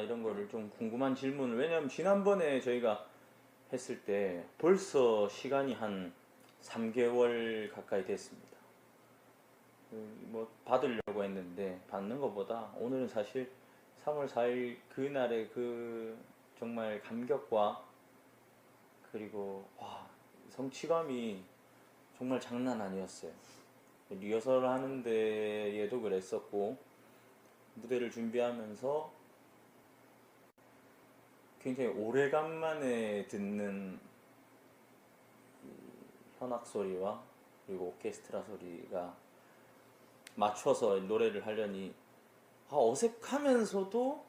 이런 거를 좀 궁금한 질문을 왜냐하면 지난번에 저희가 했을 때 벌써 시간이 한 3개월 가까이 됐습니다. 그뭐 받으려고 했는데 받는 것보다 오늘은 사실 3월 4일 그날의 그 정말 감격과 그리고 와 성취감이 정말 장난 아니었어요. 리허설 하는 데에도 그랬었고 무대를 준비하면서 굉장히 오래간만에 듣는 이 현악 소리와 그리고 오케스트라 소리가 맞춰서 노래를 하려니 아, 어색하면서도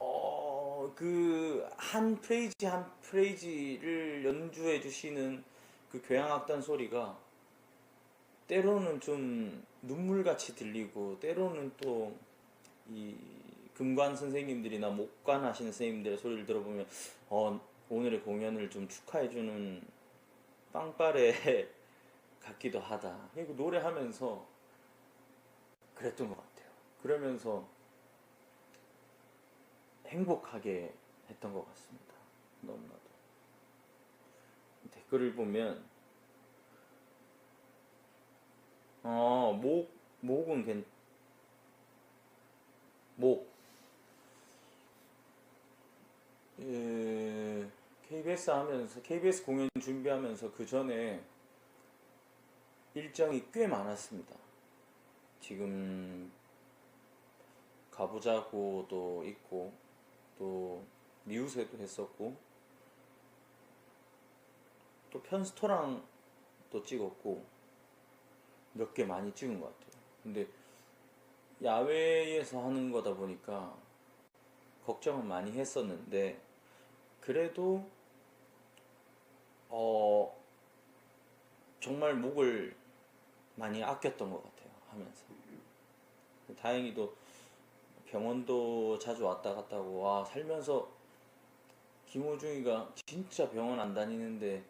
어, 그 한 프레이즈 한 프레이즈를 연주해 주시는 그 교향악단 소리가 때로는 좀 눈물같이 들리고 때로는 또 이 금관 선생님들이나 목관 하시는 선생님들의 소리를 들어보면 어, 오늘의 공연을 좀 축하해주는 빵빠레 같기도 하다. 그리고 노래하면서 그랬던 것 같아요. 그러면서 행복하게 했던 것 같습니다. 너무나도. 댓글을 보면 어, 목, 목은 괜, 목. 에, KBS 하면서, KBS 공연 준비하면서 그 전에 일정이 꽤 많았습니다. 지금 가보자고도 있고, 또 미우새도 했었고, 또 편스토랑도 찍었고, 몇 개 많이 찍은 것 같아요. 근데 야외에서 하는 거다 보니까 걱정은 많이 했었는데 그래도 어 정말 목을 많이 아꼈던 것 같아요 하면서 다행히도 병원도 자주 왔다 갔다 하고 와 살면서 김호중이가 진짜 병원 안 다니는데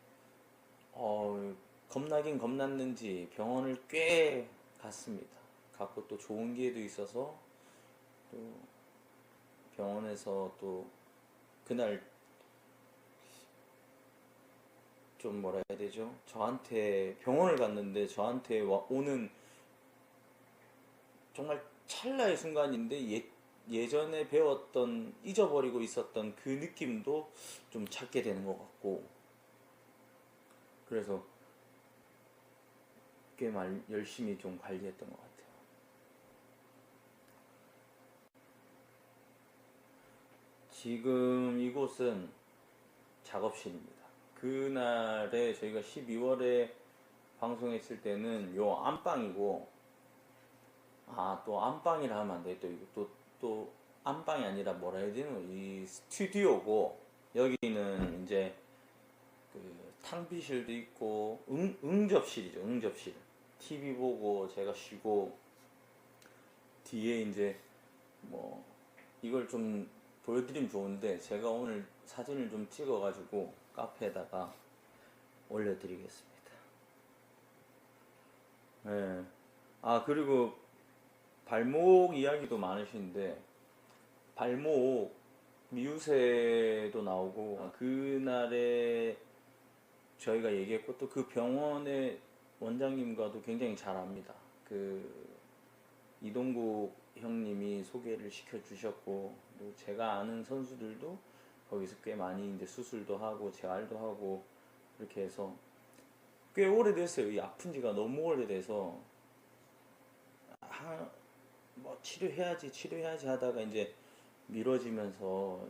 어 겁나긴 겁났는지 병원을 꽤 갔습니다. 갔고 또 좋은 기회도 있어서 또 병원에서 또 그날 좀 뭐라 해야 되죠? 저한테 병원을 갔는데 저한테 와- 오는 정말 찰나의 순간인데 예, 예전에 배웠던 잊어버리고 있었던 그 느낌도 좀 찾게 되는 것 같고 그래서 꽤 말, 열심히 좀 관리했던 것 같아요. 지금 이곳은 작업실입니다. 그날에 저희가 12월에 방송했을 때는 요 안방이고, 아, 또 안방이라 하면 안 돼. 또 이거 또, 또 안방이 아니라 뭐라 해야 되노? 이 스튜디오고, 여기는 이제 그 탕비실도 있고 응, 응접실이죠 응접실 TV 보고 제가 쉬고 뒤에 이제 뭐 이걸 좀 보여드리면 좋은데 제가 오늘 사진을 좀 찍어가지고 카페에다가 올려드리겠습니다. 네. 아 그리고 발목 이야기도 많으신데 발목 미우새도 나오고 아, 그날에 저희가 얘기했고 또 그 병원의 원장님과도 굉장히 잘 압니다. 그 이동국 형님이 소개를 시켜 주셨고 또 제가 아는 선수들도 거기서 꽤 많이 이제 수술도 하고 재활도 하고 그렇게 해서 꽤 오래됐어요. 이 아픈 지가 너무 오래돼서 아, 뭐 치료해야지 치료해야지 하다가 이제 미뤄지면서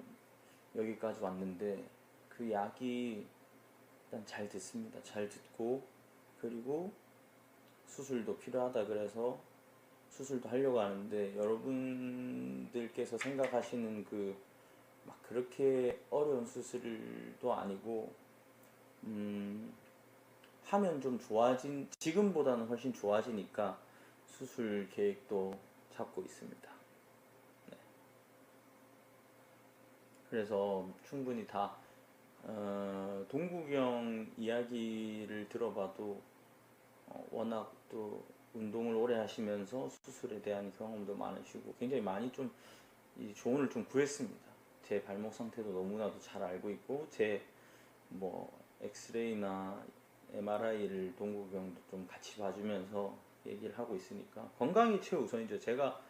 여기까지 왔는데 그 약이 일단 잘 듣습니다. 잘 듣고 그리고 수술도 필요하다 그래서 수술도 하려고 하는데 여러분들께서 생각하시는 그 막 그렇게 어려운 수술도 아니고 음 하면 좀 좋아진 지금보다는 훨씬 좋아지니까 수술 계획도 잡고 있습니다. 네. 그래서 충분히 다 어, 동국형 이야기를 들어봐도 어, 워낙 또 운동을 오래 하시면서 수술에 대한 경험도 많으시고 굉장히 많이 좀이 조언을 좀 구했습니다. 제 발목 상태도 너무나도 잘 알고 있고 제 뭐 엑스레이나 MRI를 동국이 형도 좀 같이 봐주면서 얘기를 하고 있으니까 건강이 최우선이죠. 제가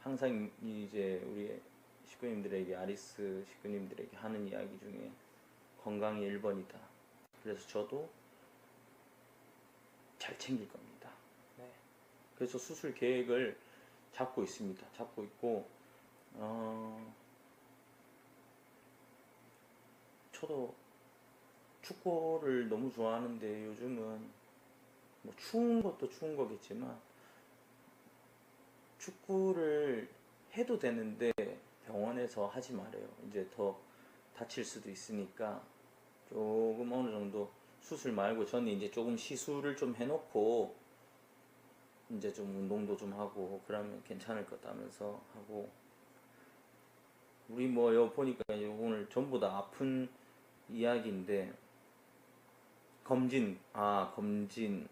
항상 이제 우리 식구님들에게 아리스 식구님들에게 하는 이야기 중에 건강이 1번이다. 그래서 저도 잘 챙길 겁니다. 네. 그래서 수술 계획을 잡고 있습니다. 잡고 있고 어, 저도 축구를 너무 좋아하는데 요즘은 뭐 추운 것도 추운 거겠지만 축구를 해도 되는데 병원에서 하지 말아요. 이제 더 다칠 수도 있으니까 조금 어느 정도 수술 말고 저는 이제 조금 시술을 좀 해놓고 이제 좀 운동도 좀 하고 그러면 괜찮을 것 같다면서 하고 우리 뭐 여기 보니까 오늘 전부 다 아픈 이야기인데 검진 아 검진